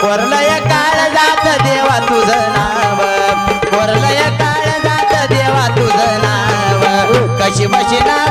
कोरलय काळ जात देवा तुझं नाव. कोरलय काळ जात देवा तुझं नाव. कशी बशी नाव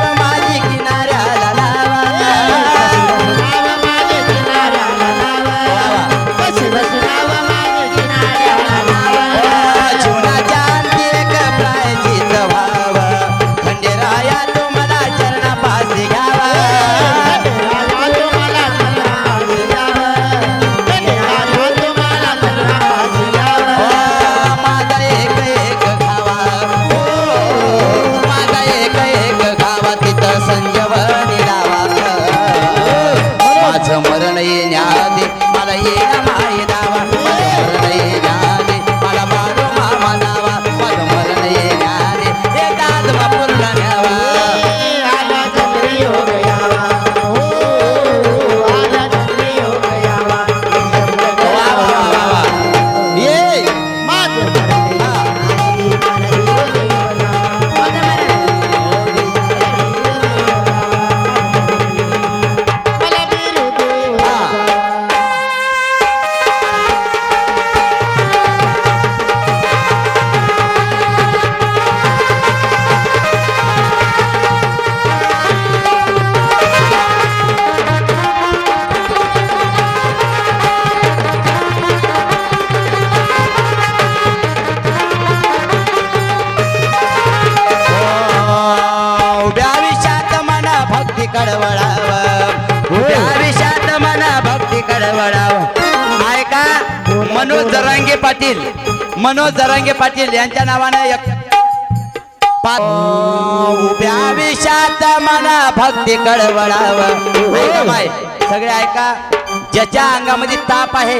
कडवळाव उभ्या भक्ती कडवळाव ऐका मनोज जरांगे पाटील मनोज जरांगे पाटील यांच्या नावाने एक उभ्या विषात मना भक्ती कडवळाव माय सगळे ऐका ज्याच्या अंगामध्ये ताप आहे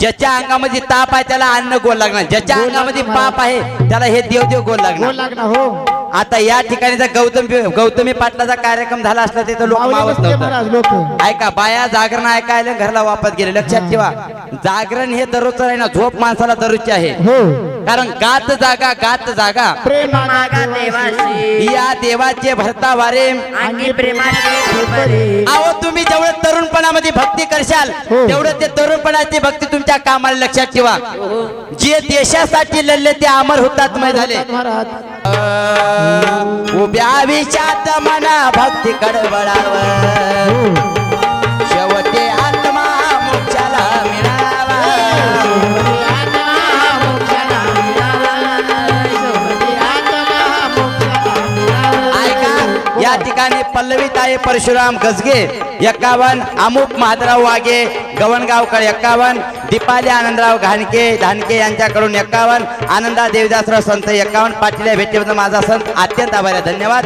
ज्याच्या अंगामध्ये ताप आहे त्याला अन्न गोल लागणार. ज्याच्या अंगामध्ये पाप आहे त्याला हे देव देव गोल लागणार हो. आता या ठिकाणी जर गौतम गौतमी पाटलाचा कार्यक्रम झाला असला तर लोक मावत नव्हतं ऐका बाया जागरण ऐकायला घरला वापस गेले. लक्षात ठेवा. जागरण हे दररोजचं आहे ना झोप माणसाला दररोजची आहे. हो. कारण गात जागा गात जागा. प्रेम मागा देवाशी. या देवाचे भरता वारे अहो तुम्ही जेवढं तरुणपणामध्ये भक्ती करशाल हो. तेवढं ते तरुणपणाची भक्ती तुमच्या कामाला लक्षात ठेवा. जे देशासाठी लढले ते अमर हुतात्मय झाले. उभ्या विषात मना भक्ती कडवळाव. या ठिकाणी पल्लवीत आहे परशुराम गजगे एक्कावन्न अमुक महादराव वागे गवणगावकर एक्कावन्न दीपाली आनंदराव घाणके धानके यांच्याकडून एक्कावन्न आनंदा देवदासराव संत एक्कावन्न पाटील या भेटीबद्दल माझा संत अत्यंत आभारी आहे. धन्यवाद.